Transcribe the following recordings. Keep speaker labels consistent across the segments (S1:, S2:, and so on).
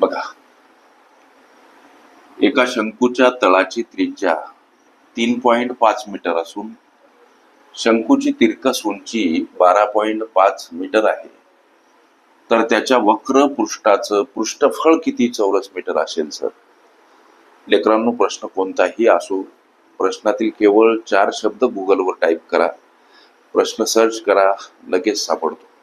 S1: बघा. एका शंकूच्या तळाची त्रिज्या तीन पॉइंट पाच मीटर असून शंकूची तिरकस उंची बारा पॉइंट पाच मीटर आहे. तर त्याच्या वक्र पृष्ठाचं पृष्ठफळ किती चौरस मीटर असेल सर? लेकरांनो प्रश्न कोणताही असो प्रश्नातील केवळ चार शब्द गुगलवर टाईप करा. प्रश्न सर्च करा लगेच सापडतो.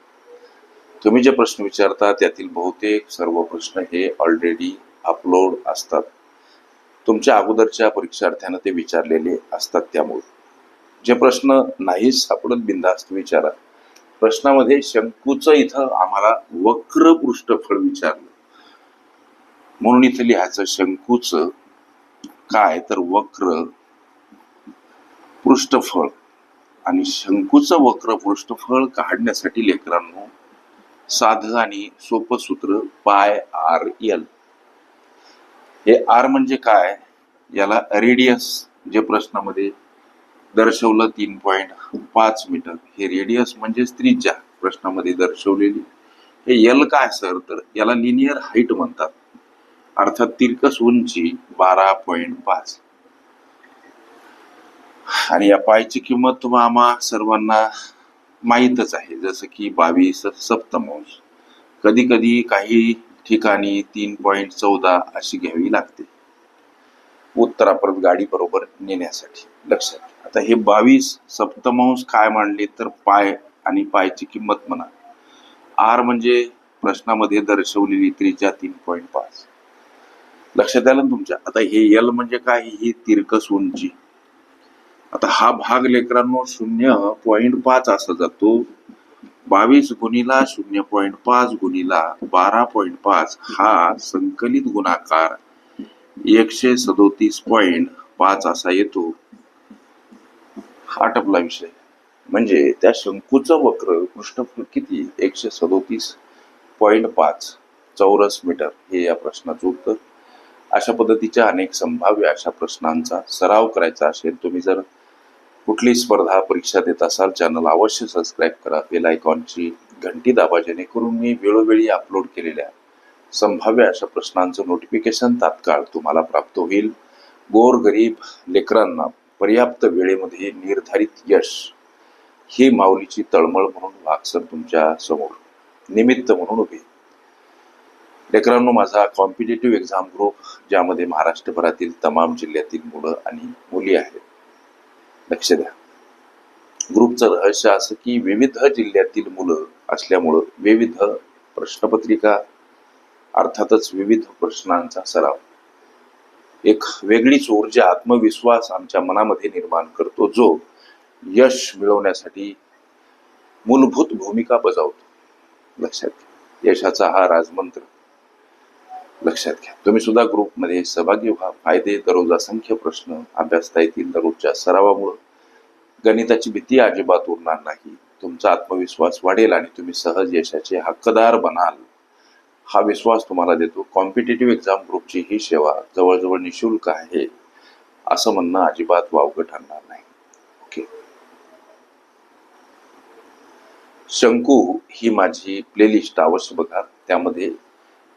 S1: तुम्ही जे प्रश्न विचारता त्यातील बहुतेक सर्व प्रश्न हे ऑलरेडी अपलोड असतात. तुमच्या अगोदरच्या परीक्षार्थ्यानं ते विचारलेले असतात त्यामुळे. जे प्रश्न नाही सापडत बिंदास्त विचारा प्रश्नामध्ये शंकूचं इथं आम्हाला वक्र पृष्ठफळ विचारलं. म्हणून इथं लिहायचं शंकूचं काय तर वक्र पृष्ठफळ आणि शंकूचं वक्र पृष्ठफळ काढण्यासाठी लेकरांनो साधं आणि सोपं सूत्र पाय आर एल. हे आर म्हणजे काय? याला रेडियस जे प्रश्नामध्ये दर्शवलं तीन पॉईंट पाच मीटर. हे रेडियस म्हणजे त्रिज्या प्रश्नामध्ये दर्शवलेली. हे एल काय सर? तर याला लिनियर हाईट म्हणतात. अर्थात तिरकस उंची बारा पॉईंट पाच. आणि या पायची किंमत तुम्हा सर्वांना माहीतच आहे जसं की बावीस सप्तमांश. कधी कधी काही ठिकाणी तीन पॉईंट चौदा अशी घ्यावी लागते. उत्तरापर्यंत गाडी बरोबर नेण्यासाठी लक्षात आता हे बावीस सप्तमांश काय मांडले तर पाय आणि पायची किंमत म्हणा. आर म्हणजे प्रश्नामध्ये दर्शवलेली त्रिज्या तीन पॉईंट पाच. लक्षात आलं ना तुमच्या? आता हे यल म्हणजे काय? ही तिरकस उंची. आता हा भाग लेकरांनो शून्य पॉइंट पाच असा जातो. बावीस गुणीला शून्य पॉइंट पाच गुणीला बारा पॉइंट पाच हा संकलित गुणाकार. एकशे सदोतीस पॉइंट पाच असा येतो. हा टपला विषय. म्हणजे त्या शंकूचं वक्र पृष्ठफळ किती? एकशे सदोतीस पॉइंट पाच चौरस मीटर. हे या प्रश्नाचं उत्तर. अशा पद्धतीच्या अनेक संभाव्य अशा प्रश्नांचा सराव करायचा असेल तुम्ही जर कुठली स्पर्धा परीक्षा देत असाल चॅनल अवश्य सबस्क्राईब करा. बेल आयकॉनची घंटी दाबा जेणेकरून मी वेळोवेळी अपलोड केलेल्या संभाव्य अशा प्रश्नांचं नोटिफिकेशन तात्काळ तुम्हाला प्राप्त होईल. गोर गरीब लेकरांना पर्याप्त वेळेमध्ये निर्धारित यश ही माऊलीची तळमळ म्हणून वागसर तुमच्यासमोर निमित्त म्हणून उभी. लेकरांनो माझा कॉम्पिटेटिव्ह एक्झाम ग्रुप ज्यामध्ये महाराष्ट्रभरातील तमाम जिल्ह्यातील मुलं आणि मुली आहेत लक्ष द्या. ग्रुपचं रहस्य असं की विविध जिल्ह्यातील मुलं असल्यामुळं विविध प्रश्नपत्रिका अर्थातच विविध प्रश्नांचा सराव. एक वेगळीच ऊर्जा आत्मविश्वास आमच्या मनामध्ये निर्माण करतो जो यश मिळवण्यासाठी मूलभूत भूमिका बजावतो. लक्षात यशाचा हा राजमंत्र. लक्षात घ्या. तुम्ही सुद्धा ग्रुपमध्ये सहभागी व्हा. फायदे दररोज असंख्य प्रश्न अभ्यासता येतील दररोजच्या सरावामुळं. गणिताची भीती अजिबात उरणार नाही. तुमचा आत्मविश्वास वाढेल आणि तुम्ही सहज यशाचे हक्कदार बनाल. हा विश्वास तुम्हाला देतो. कॉम्पिटेटिव्ह एक्झाम ग्रुपची ही सेवा जवळजवळ निशुल्क आहे. असं म्हणणं अजिबात वावगं ठरणार नाही. ओके. शंकू ही माझी प्लेलिस्ट अवश्य बघा. त्यामध्ये